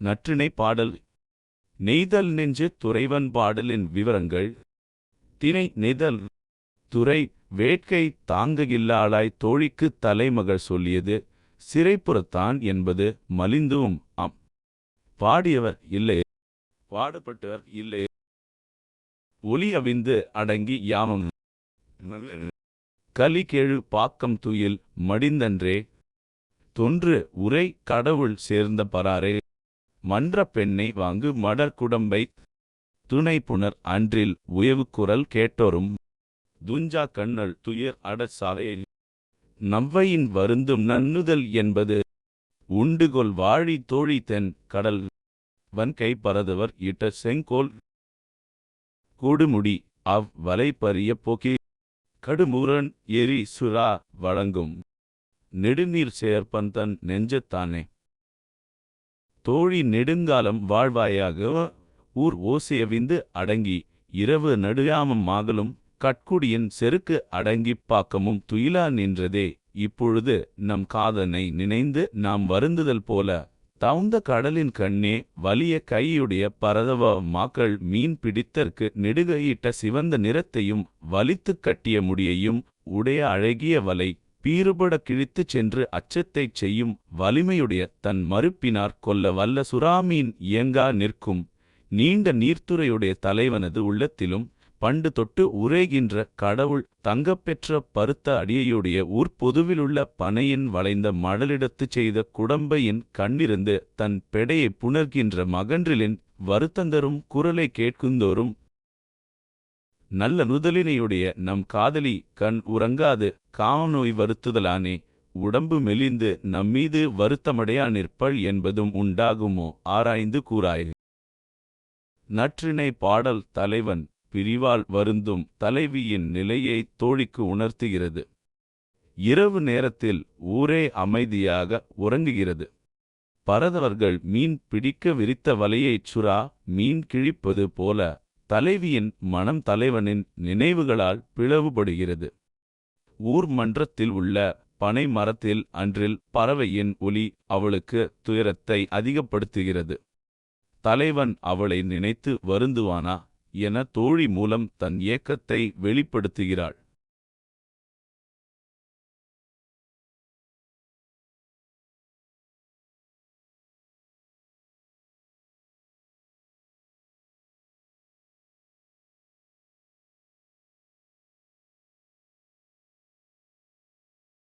நற்றிணை பாடல். நெய்தல் நெஞ்சு துறைவன் பாடலின் விவரங்கள். தினை நெய்தல். துறை வேட்கை தாங்ககில்லாளாய் தோழிக்குத் தலைமகள் சொல்லியது. சிறைப்புறத்தான் என்பது மலிந்தும் ஆம். பாடியவர் இல்லை. பாடப்பட்டவர் இல்லை. ஒலி அவிந்து அடங்கி யாமம். கலி கேழு பாக்கம் துயில் மடிந்தன்றே. தொன்று உரை கடவுள் சேர்ந்த பராரே. மன்ற பெண்ணை வாங்கு மடற்குடம்பை துணை புனர் அன்றில் உயவு குரல் கேட்டோரும் துஞ்சா கண்ணல் துயர் அடசாலை நவ்வையின் வருந்தும் நன்னுதல் என்பது உண்டுகொள் வாழி தோழி தென் கடல் வன்கை பரதவர் இட்ட செங்கோல் கூடுமுடி அவ் வலை வலைப்பரிய போக்கி கடுமூரன் எரி சுறா வழங்கும் நெடுநீர் சேர்ப்பந்தன் நெஞ்சத்தானே. தோழி நெடுங்காலம் வாழ்வாயாக ஊர் ஓசையவிந்து அடங்கி இரவு நடுயாமம் மாகலும் கட்குடியின் செருக்கு அடங்கிப் பாக்கமும் துயிலா நின்றதே. இப்பொழுது நம் காதனை நினைந்து நாம் வருந்துதல் போல தவுந்த கடலின் கண்ணே வலிய கையுடைய பரதவ மாக்கள் மீன் பிடித்தற்கு நெடுகையிட்ட சிவந்த நிறத்தையும் வலித்துக் கட்டிய முடியையும் உடைய அழகிய வலை பீறுபட கிழித்துச் சென்று அச்சத்தைச் செய்யும் வலிமையுடைய தன் மறுப்பினார் கொல்ல வல்ல சுறாமீன் இயங்கா நிற்கும். நீண்ட நீர்த்துறையுடைய தலைவனது உள்ளத்திலும் பண்டு தொட்டு உரைகின்ற கடவுள் தங்கப்பெற்ற பருத்த அடியையுடைய ஊர்ப்பொதுவிலுள்ள பனையின் வளைந்த மடலிடத்துச் செய்த குடம்பையின் கண்ணிருந்து தன் பெடையை புணர்கின்ற மகன்றிலின் வருத்தந்தரும் குரலை கேட்குந்தோறும் நல்ல நுதலினையுடைய நம் காதலி கண் உறங்காது காமநோய் வருத்துதலானே உடம்பு மெலிந்து நம்மீது வருத்தமடையா நிற்பள் என்பதும் உண்டாகுமோ ஆராய்ந்து கூறாய். நற்றினை பாடல் தலைவன் பிரிவால் வருந்தும் தலைவியின் நிலையை தோழிக்கு உணர்த்துகிறது. இரவு நேரத்தில் ஊரே அமைதியாக உறங்குகிறது. பரதவர்கள் மீன் பிடிக்க விரித்த வலையைச் சுறா மீன் கிழிப்பது போல தலைவியின் மனம் தலைவனின் நினைவுகளால் பிளவுபடுகிறது. ஊர் மன்றத்தில் உள்ள பனை மரத்தில் அன்றில் பறவையின் ஒலி அவளுக்கு துயரத்தை அதிகப்படுத்துகிறது. தலைவன் அவளை நினைத்து வருந்துவானா? என தோழி மூலம் தன் ஏக்கத்தை வெளிப்படுத்துகிறாள்.